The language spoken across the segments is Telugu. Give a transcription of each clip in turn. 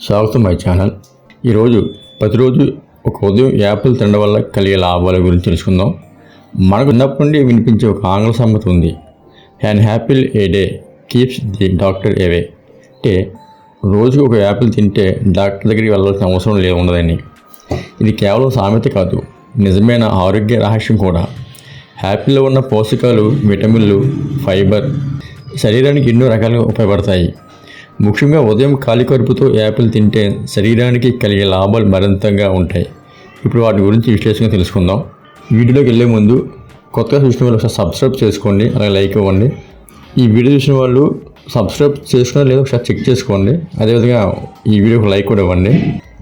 స్వాగతం మై ఛానల్. ఈరోజు ప్రతిరోజు ఒక ఉదయం యాపిల్ తినడం వల్ల కలిగే లాభాల గురించి తెలుసుకుందాం. మనకు చిన్నప్పటి నుండి వినిపించే ఒక ఆంగ్ల సామెత ఉంది. An apple a day keeps the doctor away అంటే రోజుకు ఒక యాపిల్ తింటే డాక్టర్ దగ్గరికి వెళ్ళాల్సిన అవసరం లేదు ఉండదని ఇది కేవలం సామెత కాదు నిజమైన ఆరోగ్య రహస్యం కూడా. యాపిల్లో ఉన్న పోషకాలు విటమిన్లు ఫైబర్ శరీరానికి ఎన్నో రకాలుగా ఉపయోగపడతాయి. ముఖ్యంగా ఉదయం ఖాళీ కడుపుతో యాపిల్ తింటే శరీరానికి కలిగే లాభాలు మరింతగా ఉంటాయి. ఇప్పుడు వాటి గురించి విశ్లేషంగా తెలుసుకుందాం. వీడియోలోకి వెళ్ళే ముందు కొత్తగా చూసిన వాళ్ళు ఒకసారి సబ్స్క్రైబ్ చేసుకోండి అలాగే లైక్ ఇవ్వండి. ఈ వీడియో చూసిన వాళ్ళు సబ్స్క్రైబ్ చేసుకున్నా లేదా ఒకసారి చెక్ చేసుకోండి. అదేవిధంగా ఈ వీడియోకి లైక్ కూడా ఇవ్వండి.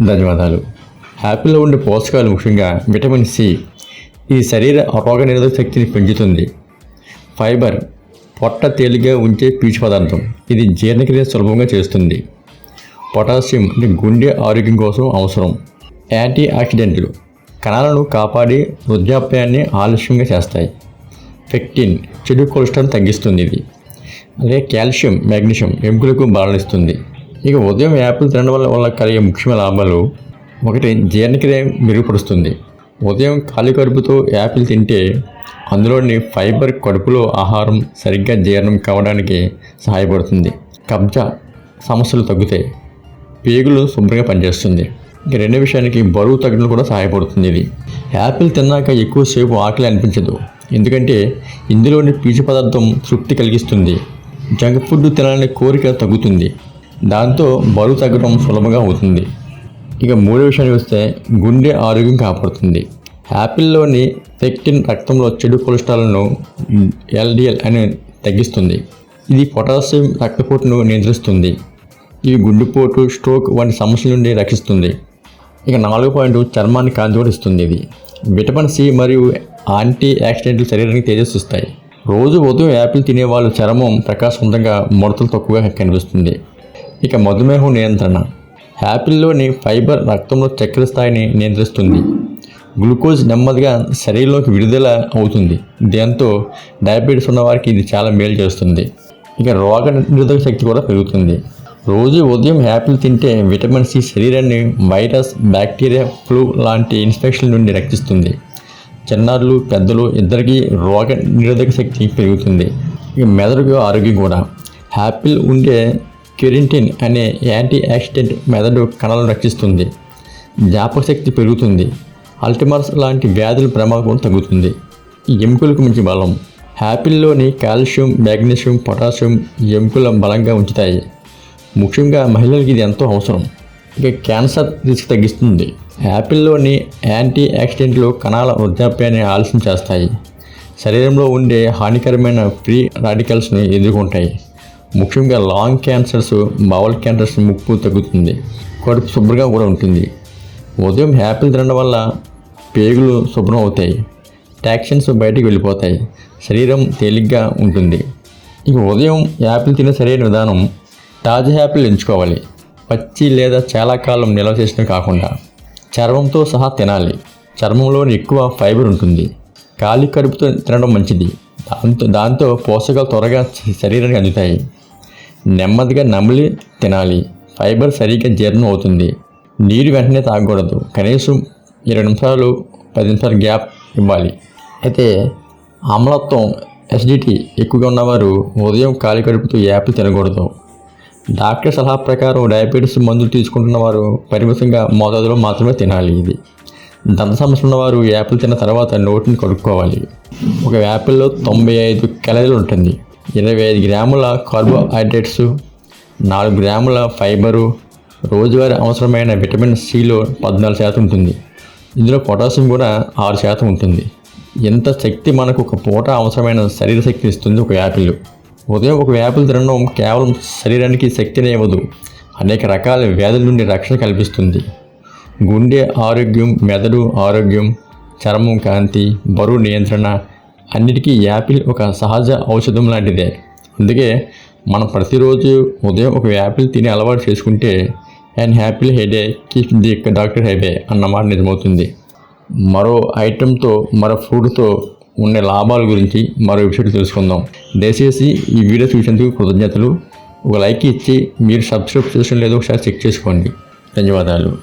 ధన్యవాదాలు. యాపిల్లో ఉండే పోషకాలు ముఖ్యంగా విటమిన్ సి. ఇది శరీర రోగ నిరోధక శక్తిని పెంచుతుంది. ఫైబర్ పొట్ట తేలిగ్గా ఉంచే పీచు పదార్థం. ఇది జీర్ణక్రియ సులభంగా చేస్తుంది. పొటాషియం అంటే గుండె ఆరోగ్యం కోసం అవసరం. యాంటీ ఆక్సిడెంట్లు కణాలను కాపాడి వృద్ధాప్యాన్ని ఆలస్యంగా చేస్తాయి. ఫెక్టిన్ చెడు కొలెస్ట్రాల్ తగ్గిస్తుంది ఇది. అలాగే కాల్షియం మెగ్నీషియం ఎముకలకు బాలనిస్తుంది. ఇక ఉదయం యాపిల్ తినడం వల్ల వల్ల కలిగే ముఖ్యమైన లాభాలు ఒకటి జీర్ణక్రియ మెరుగుపరుస్తుంది. ఉదయం ఖాళీ కడుపుతో యాపిల్ తింటే అందులోని ఫైబర్ కడుపులో ఆహారం సరిగ్గా జీర్ణం కావడానికి సహాయపడుతుంది. కబ్జా సమస్యలు తగ్గుతాయి పేగులు శుభ్రంగా పనిచేస్తుంది. ఇక రెండో విషయానికి బరువు తగ్గడం కూడా సహాయపడుతుంది ఇది. యాపిల్ తిన్నాక ఎక్కువసేపు ఆకలి అనిపించదు. ఎందుకంటే ఇందులోని పీచు పదార్థం తృప్తి కలిగిస్తుంది. జంక్ ఫుడ్ తినాలనే కోరిక తగ్గుతుంది. దాంతో బరువు తగ్గడం సులభంగా అవుతుంది. ఇక మూడో విషయానికి వస్తే గుండె ఆరోగ్యం కాపాడుతుంది. యాపిల్లోని పెక్టిన్ రక్తంలో చెడు కొలెస్ట్రాల్ను ఎల్డిఎల్ అని తగ్గిస్తుంది. ఇది పొటాషియం రక్తపోటును నియంత్రిస్తుంది. ఇవి గుండెపోటు స్ట్రోక్ వంటి సమస్యల నుండి రక్షిస్తుంది. ఇక నాలుగు పాయింట్ చర్మాన్ని కాంతి కూడా ఇస్తుంది ఇది. విటమిన్ సి మరియు యాంటీ ఆక్సిడెంట్లు శరీరానికి తేజస్సిస్తాయి రోజు ఉదయం యాపిల్ తినే వాళ్ళు చర్మం ప్రకాశవంతంగా ముడతలు తక్కువగా కనిపిస్తుంది. ఇక మధుమేహం నియంత్రణ. యాపిల్లోని ఫైబర్ రక్తంలో చక్కెర స్థాయిని నియంత్రిస్తుంది. గ్లూకోజ్ నెమ్మదిగా శరీరంలోకి విడుదల అవుతుంది. దీంతో డయాబెటీస్ ఉన్న వారికి ఇది చాలా మేలు చేస్తుంది. ఇక రోగ నిరోధక శక్తి కూడా పెరుగుతుంది. రోజు ఉదయం యాపిల్ తింటే విటమిన్ సి శరీరాన్ని వైరస్ బ్యాక్టీరియా ఫ్లూ లాంటి ఇన్ఫెక్షన్ నుండి రక్షిస్తుంది. చిన్నారులు పెద్దలు ఇద్దరికీ రోగ నిరోధక శక్తి పెరుగుతుంది. ఇక మెదడుకు ఆరోగ్యం కూడా. యాపిల్ ఉండే క్యూరింటిన్ అనే యాంటీ ఆక్సిడెంట్ మెదడు కణాలను రక్షిస్తుంది. జ్ఞాపక శక్తి పెరుగుతుంది. అల్టిమర్స్ లాంటి వ్యాధుల ప్రమాదం తగ్గుతుంది. ఎముకలకు మంచి బలం. యాపిల్లోని కాల్షియం మ్యాగ్నీషియం పొటాషియం ఎముకల బలంగా ఉంచుతాయి. ముఖ్యంగా మహిళలకి ఇది ఎంతో అవసరం. ఇక క్యాన్సర్ రిస్క్ తగ్గిస్తుంది. యాపిల్లోని యాంటీ ఆక్సిడెంట్లు కణాల వృద్ధాప్యాన్ని ఆలస్యం చేస్తాయి. శరీరంలో ఉండే హానికరమైన ఫ్రీ రాడికల్స్ని ఎదుర్కొంటాయి. ముఖ్యంగా లాంగ్ క్యాన్సర్స్ బౌల్ క్యాన్సర్స్ ముప్పు తగ్గుతుంది. కడుపు శుభ్రంగా కూడా ఉంటుంది. ఉదయం యాపిల్ తినడం వల్ల పేగులు శుభ్రం అవుతాయి. టాక్సిన్స్ బయటికి వెళ్ళిపోతాయి. శరీరం తేలిగ్గా ఉంటుంది. ఇక ఉదయం యాపిల్ తినే సరైన విధానం తాజా యాపిల్ ఎంచుకోవాలి. పచ్చి లేదా చాలా కాలం నిల్వ చేసినవి కాకుండా చర్మంతో సహా తినాలి. చర్మంలోని ఎక్కువ ఫైబర్ ఉంటుంది. ఖాళీ కడుపుతో తినడం మంచిది. దాంతో దాంతో పోషకాలు త్వరగా శరీరానికి అందుతాయి. నెమ్మదిగా నమిలి తినాలి. ఫైబర్ సరిగ్గా జీర్ణం అవుతుంది. నీరు వెంటనే తాగకూడదు. కనీసం ఇరవై నిమిషాలు పది నిమిషాలు గ్యాప్ ఇవ్వాలి. అయితే ఆమ్లత్వం ఎసిడిటీ ఎక్కువగా ఉన్నవారు ఉదయం ఖాళీ కడుపుతో యాపిల్ తినకూడదు. డాక్టర్ సలహా ప్రకారం డయాబెటీస్ మందులు తీసుకుంటున్న వారు పరిమితంగా మోతాదులో మాత్రమే తినాలి ఇది. దంత సమస్య ఉన్నవారు యాపిల్ తిన్న తర్వాత నోటిని కడుక్కోవాలి. ఒక యాపిల్లో తొంభై ఐదు కెలరీలు ఉంటుంది. ఇరవై ఐదు గ్రాముల కార్బోహైడ్రేట్స్ నాలుగు గ్రాముల ఫైబరు రోజువారీ అవసరమైన విటమిన్ సిలో పద్నాలుగు శాతం ఉంటుంది. ఇందులో పొటాషియం కూడా ఆరు శాతం ఉంటుంది. ఎంత శక్తి మనకు ఒక పూట అవసరమైన శరీర శక్తి ఇస్తుంది ఒక యాపిల్. ఉదయం ఒక యాపిల్ తినడం కేవలం శరీరానికి శక్తినే ఇవ్వదు. అనేక రకాల వ్యాధుల నుండి రక్షణ కల్పిస్తుంది. గుండె ఆరోగ్యం మెదడు ఆరోగ్యం చర్మం కాంతి బరువు నియంత్రణ అన్నిటికీ యాపిల్ ఒక సహజ ఔషధం లాంటిదే. అందుకే మనం ప్రతిరోజు ఉదయం ఒక యాపిల్ తిని అలవాటు చేసుకుంటే and apple a day keep the doctor away అన్నమాట నిజమవుతుంది. మరో ఐటెంతో మరో ఫుడ్తో ఉండే లాభాల గురించి మరో విషయం తెలుసుకుందాం. దయచేసి ఈ వీడియో చూసేందుకు కృతజ్ఞతలు. ఒక లైక్ ఇచ్చి మీరు సబ్స్క్రైబ్ చేసిన లేదో ఒకసారి చెక్ చేసుకోండి. ధన్యవాదాలు.